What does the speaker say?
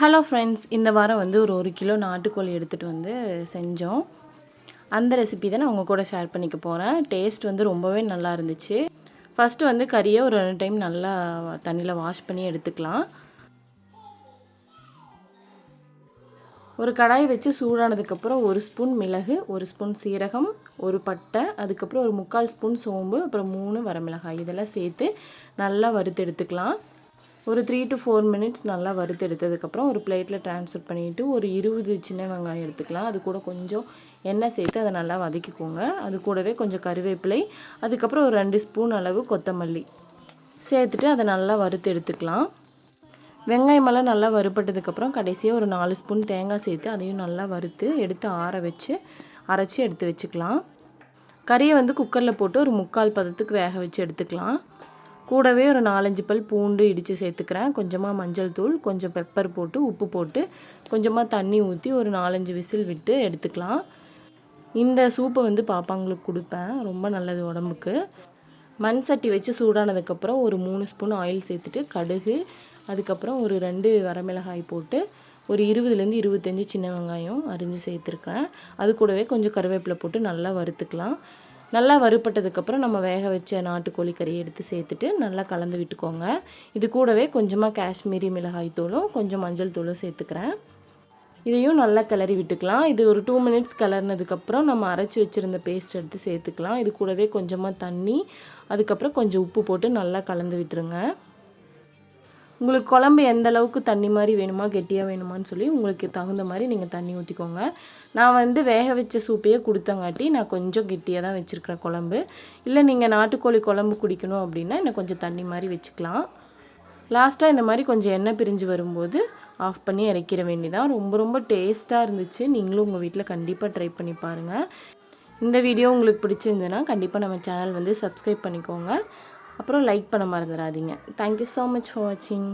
Hello friends இந்த வாரம் வந்து ஒரு ஒரு கிலோ நாட்டுக்கோழி எடுத்துகிட்டு வந்து செஞ்சோம். அந்த ரெசிபி தான் நான் உங்கள் கூட ஷேர் பண்ணிக்க போகிறேன் டேஸ்ட் வந்து ரொம்பவே நல்லா இருந்துச்சு. ஃபஸ்ட்டு வந்து கறியை ஒரு ரெண்டு டைம் நல்லா தண்ணியில் வாஷ் பண்ணி எடுத்துக்கலாம். ஒரு கடாய் வச்சு சூடானதுக்கப்புறம் ஒரு ஸ்பூன் மிளகு ஒரு ஸ்பூன் சீரகம் ஒரு பட்டை அதுக்கப்புறம் ஒரு முக்கால் ஸ்பூன் சோம்பு அப்புறம் மூணு வரமிளகாய். இதெல்லாம் சேர்த்து நல்லா வறுத்து எடுத்துக்கலாம். ஒரு த்ரீ டு ஃபோர் மினிட்ஸ் நல்லா வறுத்து எடுத்ததுக்கப்புறம் ஒரு பிளேட்டில் ட்ரான்ஸ்ஃபர் பண்ணிவிட்டு ஒரு இருபது சின்ன வெங்காயம் எடுத்துக்கலாம். அது கூட கொஞ்சம் எண்ணெய் சேர்த்து அதை நல்லா வதக்கிக்கோங்க. அது கூடவே கொஞ்சம் கருவேப்பிலை அதுக்கப்புறம் ஒரு ரெண்டு ஸ்பூன் அளவு கொத்தமல்லி. சேர்த்துட்டு அதை நல்லா வறுத்து எடுத்துக்கலாம். வெங்காயமெல்லாம் நல்லா வறுப்பட்டதுக்கப்புறம் கடைசியாக ஒரு நாலு ஸ்பூன் தேங்காய் சேர்த்து அதையும் நல்லா வறுத்து எடுத்து ஆற வச்சு அரைச்சி எடுத்து வச்சுக்கலாம். கறியை வந்து குக்கரில் போட்டு ஒரு முக்கால் பதத்துக்கு வேக வச்சு எடுத்துக்கலாம். கூடவே ஒரு நாலஞ்சு பல் பூண்டு இடித்து சேர்த்துக்கிறேன். கொஞ்சமாக மஞ்சள் தூள் கொஞ்சம் பெப்பர் போட்டு உப்பு போட்டு கொஞ்சமாக தண்ணி ஊற்றி ஒரு நாலஞ்சு விசில் விட்டு எடுத்துக்கலாம். இந்த சூப்பை வந்து பாப்பாங்களுக்கு கொடுப்பேன். ரொம்ப நல்லது உடம்புக்கு. மண் சட்டி வச்சு சூடானதுக்கப்புறம் ஒரு மூணு ஸ்பூன் ஆயில் சேர்த்துட்டு கடுகு அதுக்கப்புறம் ஒரு ரெண்டு வரமிளகாய் போட்டு ஒரு இருபதுலேருந்து இருபத்தஞ்சி சின்ன வெங்காயம் அரிஞ்சு சேர்த்துருக்கேன் அது கூடவே கொஞ்சம் கருவேப்பிலை போட்டு நல்லா வறுத்துக்கலாம். நல்லா வறுப்பட்டதுக்கப்புறம் நம்ம வேக வச்ச நாட்டுக்கோழி கறியை எடுத்து சேர்த்துட்டு நல்லா கலந்து விட்டுக்கோங்க. இது கூடவே கொஞ்சமாக காஷ்மீரி மிளகாய் தூளும் கொஞ்சம் மஞ்சள் தூளும் சேர்த்துக்கிறேன். இதையும் நல்லா கிளறி விட்டுக்கலாம். இது ஒரு டூ மினிட்ஸ் கிளறினதுக்கப்புறம் நம்ம அரைச்சி வச்சுருந்த பேஸ்ட் எடுத்து சேர்த்துக்கலாம். இது கூடவே கொஞ்சமாக தண்ணி அதுக்கப்புறம் கொஞ்சம் உப்பு போட்டு நல்லா கலந்து விட்டுருங்க. உங்களுக்கு குழம்பு எந்த அளவுக்கு தண்ணி மாதிரி வேணுமா கெட்டியாக வேணுமான்னு சொல்லி உங்களுக்கு தகுந்த மாதிரி நீங்கள் தண்ணி ஊற்றிக்கோங்க நான் வந்து வேக வச்ச சூப்பையே கொடுத்தங்காட்டி நான் கொஞ்சம் கெட்டியாக தான் வச்சுருக்கிறேன் குழம்பு. இல்லை நீங்கள் நாட்டுக்கோழி குழம்பு குடிக்கணும் அப்படின்னா இன்னும் கொஞ்சம் தண்ணி மாதிரி வச்சுக்கலாம். லாஸ்ட்டாக இந்த மாதிரி கொஞ்சம் எண்ணெய் பிரிஞ்சு வரும்போது ஆஃப் பண்ணி இறக்கிற வேண்டிதான் ரொம்ப ரொம்ப டேஸ்ட்டாக இருந்துச்சு. நீங்களும் உங்கள் வீட்டில் கண்டிப்பாக ட்ரை பண்ணி பாருங்கள் இந்த வீடியோ உங்களுக்கு பிடிச்சிருந்ததுன்னா கண்டிப்பாக நம்ம சேனல் வந்து சப்ஸ்கிரைப் பண்ணிக்கோங்க. அப்புறம் லைக் பண்ண மறந்துடாதீங்க தேங்க்யூ ஸோ மச் ஃபார் வாட்சிங்